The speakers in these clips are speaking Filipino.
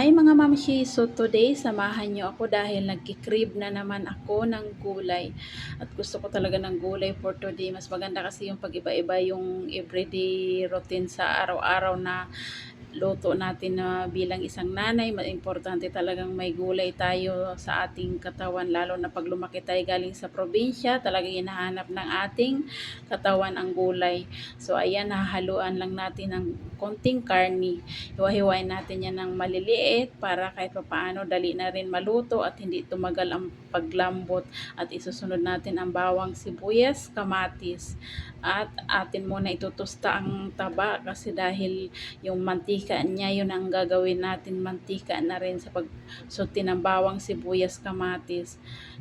Hi mga mamshi! So today, samahan nyo ako dahil nagkikrib na naman ako ng gulay. At gusto ko talaga ng gulay for today. Mas maganda kasi yung pag-iba-iba yung everyday routine sa araw-araw na luto natin na bilang isang nanay. Importante talagang may gulay tayo sa ating katawan. Lalo na pag lumaki tayo galing sa probinsya, talagang hinahanap ng ating katawan ang gulay. So ayan, hahaluan lang natin ng konting karni. Hiwa-hiwain natin yan ng maliliit para kahit paano dali na rin maluto at hindi tumagal ang paglambot. At isusunod natin ang bawang sibuyas, kamatis. At atin muna itutusta ang taba kasi dahil yung mantika niya yun ang gagawin natin mantika na rin sa pagsuti ng bawang sibuyas, kamatis.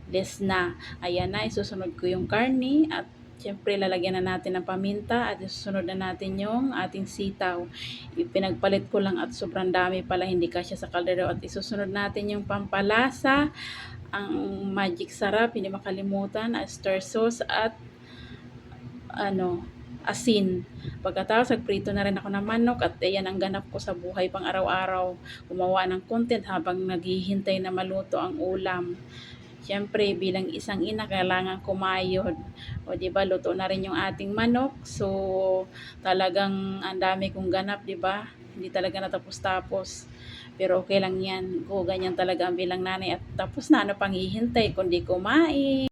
Less na. Ayan na, isusunod ko yung karni at Siyempre, lalagyan na natin ng paminta at isusunod na natin yung ating sitaw. Pinagpalit ko lang at sobrang dami pala, hindi kasya sa kaldero. At isusunod natin yung pampalasa, ang magic sarap, hindi makalimutan, star sauce at ano, asin. Pagkatapos, nagprito na rin ako ng manok at ayan ang ganap ko sa buhay pang araw-araw. Gumawa ng content habang naghihintay na maluto ang ulam. Siyempre, bilang isang ina, kailangan kumayod. O, di ba, luto na rin yung ating manok. So, talagang ang dami kong ganap, di ba? Hindi talaga natapos-tapos. Pero okay lang yan. Go, ganyan talaga ang bilang nanay. At tapos na, ano pang hihintay, kundi kumain.